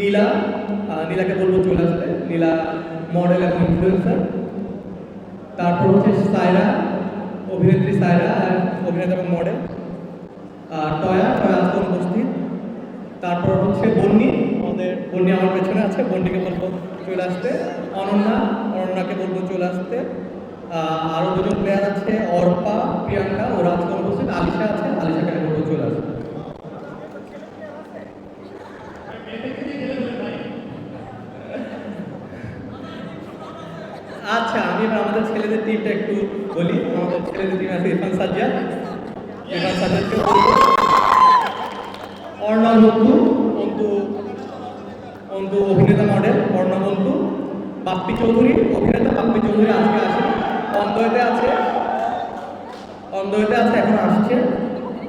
নীলা নীলাকে বলব চলে আসতে নীলা মডেল এবং ইনফ্লুয়েন্সার তারপর হচ্ছে সায়রা, অভিনেত্রী সায়রা আর অভিনেতা এবং মডেল আর টয়া টয়া আজকে অনুপস্থিত তারপর হচ্ছে বন্নি, আমাদের বন্নি আমার পেছনে আছে, বন্নিকে বলব চলে আসতে। অনন্যা, অনন্যাকে বলব চলে আসতে। আরও দুজন প্লেয়ার আছে, অর্পা, প্রিয়াঙ্কা, ওরা আজকে উপস্থিত। আলিশা আছে, আলিশাকে বলব চলে আসতে। আচ্ছা আমি এবার আমাদের ছেলেদের টিমটা একটু বলি। আমাদের ছেলেদের টিম আছে ইরফান সাজ্জাদ। ইরফান সাজ্জাদকে। অর্ণব বন্ধু অন্তু অন্তু অভিনেতা মডেল অর্ণব বন্ধু বাপ্পি চৌধুরী, অভিনেতা বাপ্পি চৌধুরী আজকে আছে অন্দয়তে আছে অন্দয়তে আছে, এখন আসছে।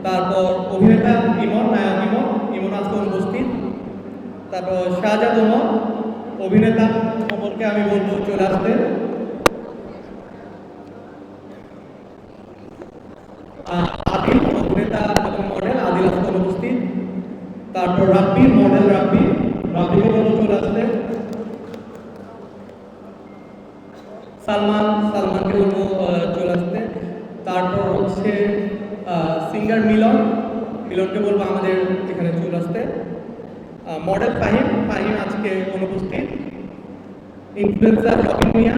তারপর অভিনেতা ইমন, নায়ক ইমন। ইমন আজকে অনুপস্থিত তারপর শাহজাদ ওমর অভিনেতা ওমরকে আমি বলব, চলে আসতে। আদিল অভিনেতা এবং মডেল আদিল আজকে অনুপস্থিত তারপর রাব্বি মডেল রাব্বি। রাব্বিকে বলব, চলে আসতে। সালমান সালমানকে বলব চলে আসতে। তারপর হচ্ছে সিঙ্গার মিলন। মিলনকে বলব, আমাদের এখানে চলে আসতে। মডেল ফাহিম ফাহিম আজকে অনুপস্থিত। ইনফ্লুয়েন্সার রবিন মিয়া।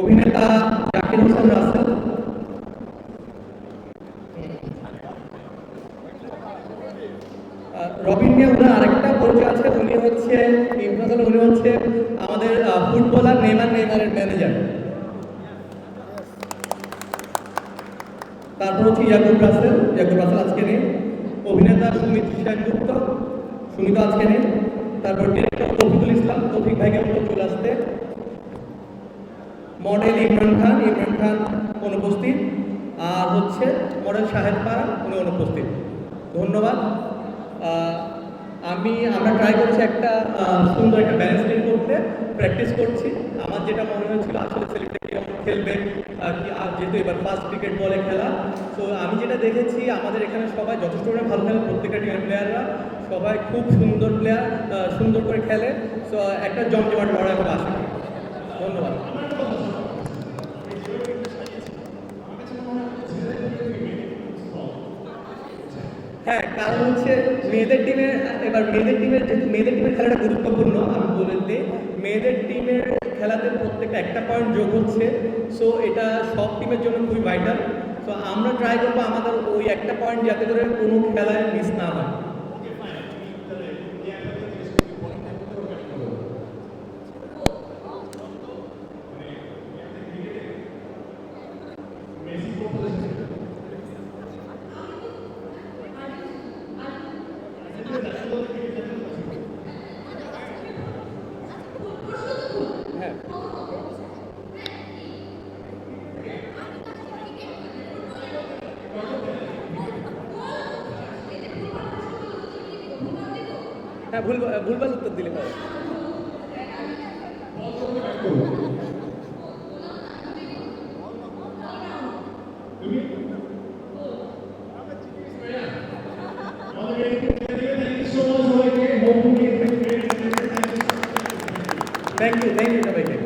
অভিনেতা জাকির হোসেন রাসেল। রবিন মিয়া, ওনার আরেকটা পরিচয় আছে। উনি হচ্ছে ইনফ্লুয়েন্সার উনি হচ্ছে আমাদের ফুটবলার নেইমার নেইমারের ম্যানেজার তারপর হচ্ছে ইয়াকুব রাসেল। ইয়াকুব রাসেল আজকে নেই। অভিনেতা সুমিত সেনগুপ্ত সুমিত আজকে নেই, তারপর ডিরেক্টর তফিকুল ইসলাম, তফিক ভাইকে চলে আসতে। মডেল ইমরান খান ইমরান খান অনুপস্থিত। আর হচ্ছে মডেল সাহেব পাড়া উনি অনুপস্থিত। ধন্যবাদ। আমি, আমরা ট্রাই করছি একটা সুন্দর একটা করতে প্র্যাকটিস করছি। আমার যেটা মনে হয়েছিল, আসলে ছেলেটা কেমন খেলবে যেহেতু এবার ফার্স্ট ক্রিকেট বলে খেলা, তো আমি যেটা দেখেছি, আমাদের এখানে সবাই যথেষ্ট করে ভালো খেলে, প্রত্যেকটা টিমের প্লেয়াররা সবাই খুব সুন্দর প্লেয়ার সুন্দর করে খেলে। তো, একটা জমজমাট লড়াই হবে করি। ধন্যবাদ। হ্যাঁ কারণ হচ্ছে মেয়েদের টিমে এবার মেয়েদের টিমের মেয়েদের টিমের খেলাটা গুরুত্বপূর্ণ দিই মেয়েদের টিমের খেলাতে প্রত্যেকটা একটা পয়েন্ট যোগ হচ্ছে। সো এটা সব টিমের জন্য খুবই ভাইটাল তো আমরা ট্রাই করব আমাদের ওই একটা পয়েন্ট যাতে করে কোনো খেলায় মিস না হ্যাঁ। হ্যাঁ ভুল ভুলভাল উত্তর দিলে হয় Thank you, thank you, Namaste.